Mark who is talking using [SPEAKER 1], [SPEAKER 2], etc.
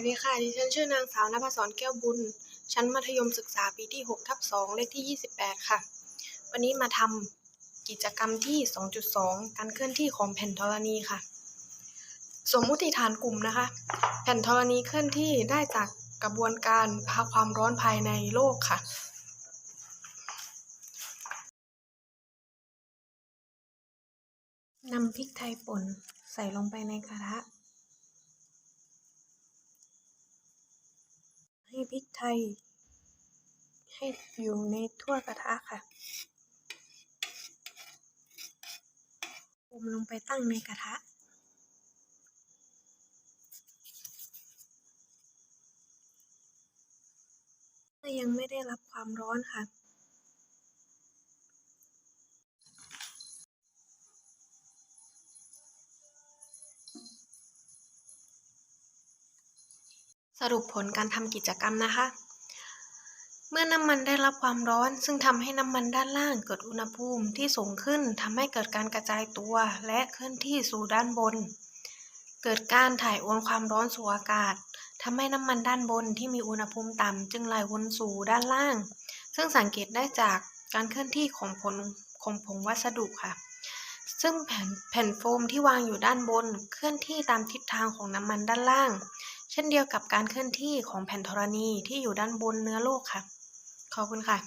[SPEAKER 1] วัสดีค่ะ ดิฉันชื่อนางสาวนภศรแก้วบุญ ชั้นมัธยมศึกษาปีที่6ทับ2เลขที่ 28 ค่ะ วันนี้มาทำกิจกรรมที่ 2.2 การเคลื่อนที่ของแผ่นธรณีค่ะ สมมุติฐานกลุ่มนะคะ แผ่นธรณีเคลื่อนที่ได้จากกระบวนการพาความร้อนภายในโลกค่ะนำพริกไทยป่นใส่ลงไปในกระทะ ให้พริกไทย ให้อยู่ในทั่วกระทะค่ะอมลงไปตั้งในกระทะ ยังไม่ได้รับความร้อนค่ะ สรุปผลการทำกิจกรรมนะคะ เมื่อน้ำมันได้รับความร้อน ซึ่งทำให้น้ำมันด้านล่างเกิดอุณหภูมิที่สูงขึ้นทำให้เกิดการกระจายตัวและเคลื่อนที่สู่ด้านบน เกิดการถ่ายโอนความร้อนสู่อากาศทำให้น้ำมันด้านบนที่มีอุณหภูมิต่ำจึงไหลวนสู่ด้านล่าง ซึ่งสังเกตได้จากการเคลื่อนที่ของผลของผงวัสดุค่ะ ซึ่งแผ่นแผ่นโฟมที่วางอยู่ด้านบนเคลื่อนที่ตามทิศทางของน้ำมันด้านล่าง เช่นเดียวกับการเคลื่อนที่ของแผ่นธรณีที่อยู่ด้านบนเนื้อโลกค่ะ ขอบคุณค่ะ